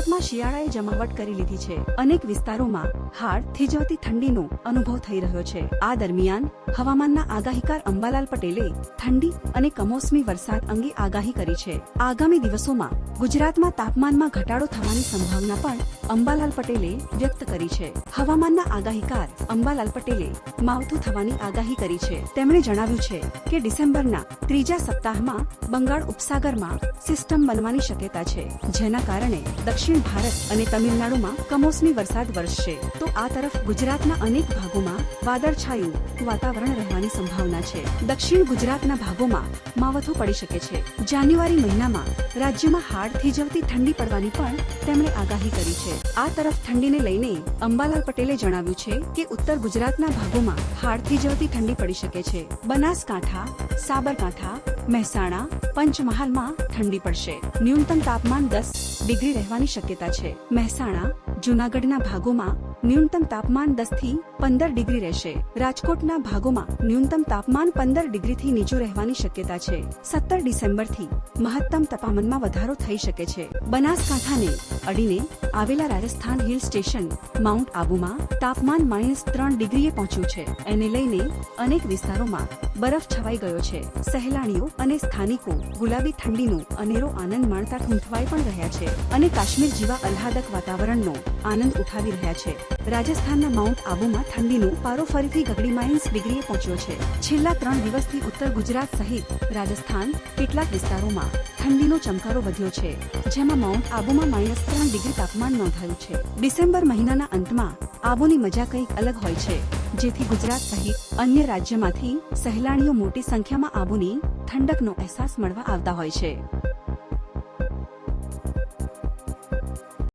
ગુજરાતમાં શિયાળાએ જમાવટ કરી લીધી છે. અનેક વિસ્તારોમાં હાડ થીજવતી ઠંડીનો અનુભવ થઈ રહ્યો છે. આ દરમિયાન હવામાનના આગાહીકાર અંબાલાલ પટેલે ઠંડી અને કમોસમી વરસાદ અંગે આગાહી કરી છે. આગામી દિવસોમાં ગુજરાતમાં તાપમાનમાં ઘટાડો થવાની સંભાવના પણ અંબાલાલ પટેલે વ્યક્ત કરી છે. હવામાનના આગાહીકાર અંબાલાલ પટેલે માવઠું થવાની આગાહી કરી છે. તેમણે જણાવ્યું છે કે ડિસેમ્બરના ત્રીજા સપ્તાહમાં બંગાળ ઉપસાગરમાં સિસ્ટમ બનવાની શક્યતા છે, જેના કારણે દક્ષિણ ભારત અને તમિલનાડુમાં કમોસમી વરસાદ વરસશે. તો આ તરફ ગુજરાતના અનેક ભાગોમાં વાદળછાયું વાતાવરણ રહેવાની સંભાવના છે. દક્ષિણ ગુજરાતના ભાગોમાં માવઠું પડી શકે છે. જાન્યુઆરી મહિનામાં રાજ્યમાં હાડ થીજવતી ઠંડી પડવાની પણ તેમણે આગાહી કરી છે. આ તરફ ઠંડીને લઈને અંબાલાલ પટેલે જણાવ્યું છે કે ઉત્તર ગુજરાતના ભાગોમાં હાડથી જળતી ઠંડી પડી શકે છે. બનાસકાંઠા, સાબરકાંઠા, મહેસાણા, પંચમહાલમાં ઠંડી પડશે. ન્યૂનતમ તાપમાન દસ ડિગ્રી રહેવાની શક્યતા છે. મહેસાણા, જુનાગઢના ભાગોમાં ન્યૂનતમ તાપમાન દસથી પંદર ડિગ્રી રહેશે. રાજકોટના ભાગોમાં ન્યૂનતમ તાપમાન પંદર ડિગ્રીથી નીચું રહેવાની શક્યતા છે. સત્તર ડિસેમ્બરથી મહત્તમ તાપમાનમાં વધારો થઈ શકે છે. બનાસકાંઠાને અડીને આવેલા રાજસ્થાન હિલ સ્ટેશન, માઉન્ટ આબુમાં તાપમાન માઇનસ ત્રણ ડિગ્રીએ પહોંચ્યું છે. એને લઈને અનેક વિસ્તારોમાં બરફ છવાઈ ગયો છે. સહેલાણીઓ અને સ્થાનિકો ગુલાબી ઠંડીનો અનેરો આનંદ માણતા ઠૂંઠવાઈ પણ રહ્યા છે અને કાશ્મીર જેવા આહ્લાદક વાતાવરણનો આનંદ ઉઠાવી રહ્યા છે. રાજસ્થાનના માઉન્ટ આબુમાં ઠંડીનો પારો ફરીથી ગગડી માઇનસ ડિગ્રીએ પહોંચ્યો છે. છેલ્લા ત્રણ દિવસથી ઉત્તર ગુજરાત સહિત રાજસ્થાન કેટલાક વિસ્તારોમાં ઠંડીનો ચમકારો વધ્યો છે, જેમાં માઉન્ટ આબુમાં માઇનસ ત્રણ ડિગ્રી તાપમાન નોંધાયું છે. ડિસેમ્બર મહિનાના અંતમાં આબુની મજા કંઈક અલગ હોય છે. જેથી ગુજરાત સહિત અન્ય રાજ્યમાંથી સહેલાણીઓ મોટી સંખ્યામાં આબુની ઠંડકનો અહેસાસ મળવા આવતા હોય છે.